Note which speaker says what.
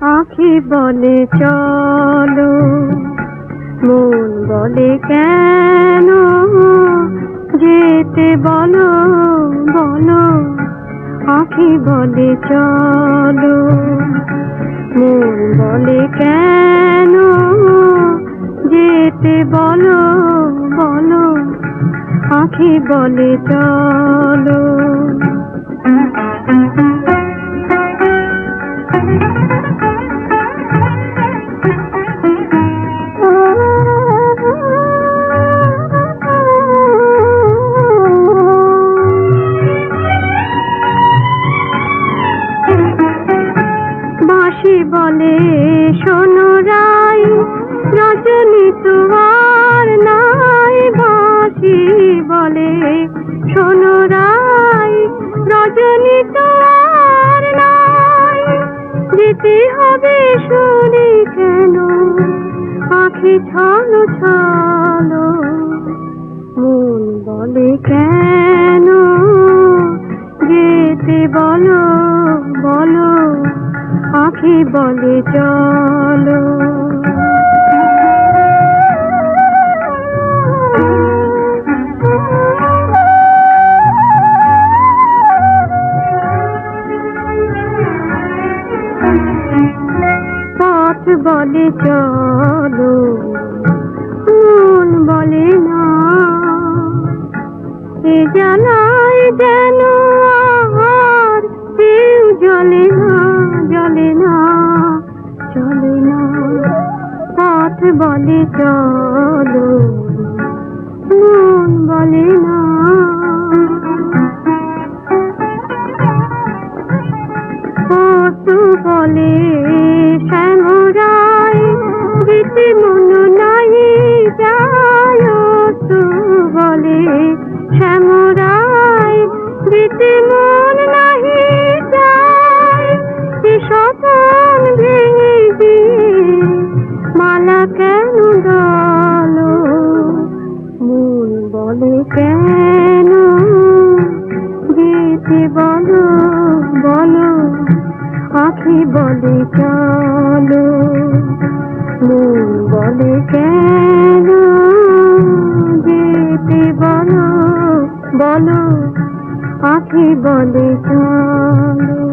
Speaker 1: আখি বলে চলো, মন বলে কেন? যেতে বলো বলো, আখি বলে চলো, মন বলে কেন? যেতে বলো বলো, আখি বলে চলো। বলে, শোনো রাই রজনী তোমার নাই। যেতে হবে শুনি কেন? পাখি ছলো ছলো। মন বলে কেন? যেতে বলো বলো, পাখি বলে চলো। পথ বলে চলো, মন বলে না। এ জানায় যেন কেউ জলে না জলে না চলে না। পথ বলে চলো, মন বলে না। বলে গীতি মন নাই যায় তু বলে শ্যামরায় গীতি মন নাহি যায়, এ স্বপন ভেঙে দিয়ে মালা কেন দলো মন বলে কেন? যেতে বলো বলো, আখি বলে চলো। বলে কেন যেতে বলো? বলো আখি বলে চলো।